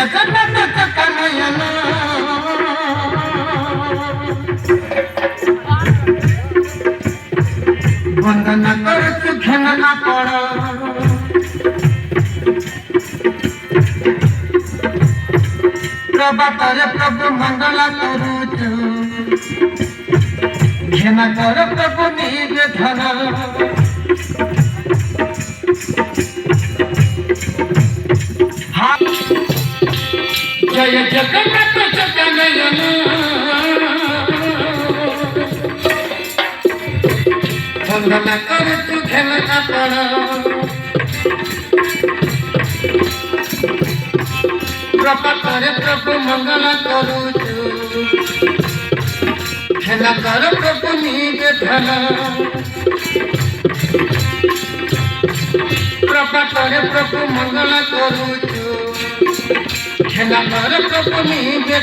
జగన్నత కనయన వందన కొరకు ఘనన పడ প্রভাতর প্রভু, মঙ্গলা করুচ। ঘেনা কর প্রভু নিজ ধন বন্দনা করতু খেল কাপড় প্রপাতরে প্রভু মঙ্গল করুছু খেল কর প্রভু নিজে ধন প্রপাতরে প্রভু মঙ্গল করুছু খেলা কর কপনি নিজে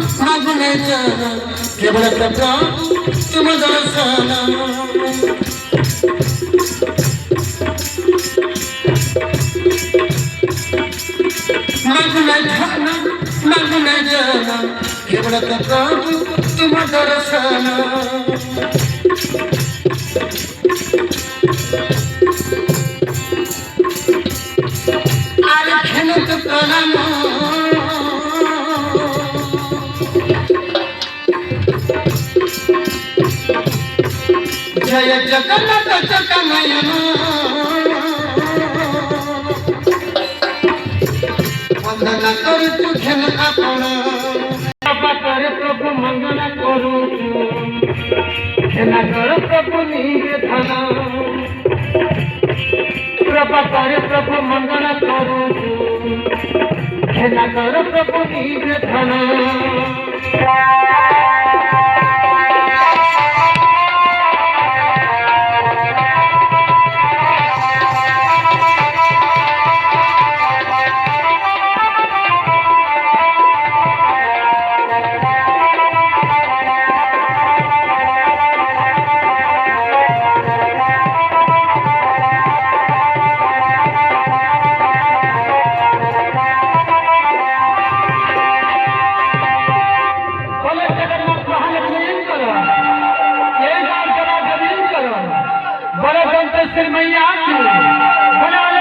साधण्याचं केवळ कथा तुमदासाना केवळ कथा तुमदासाना జయ జగన్నాథ జగనయను వందన కరుచు ఘన ଆପଣ ପାଖରେ ପ୍ରଭୁ ମଙ୍ଗଳା କରୁଛୁ ହେନାକର ପ୍ରଭୁ ନିଜେ ଥାନ ପ୍ରପାତରେ ପ୍ରଭୁ ମଙ୍ଗଳା କରୁଛୁ ହେନାକର ପ୍ରଭୁ ନିଜେ ଥାନ بڑے बोल ते सिर्फ़ मैं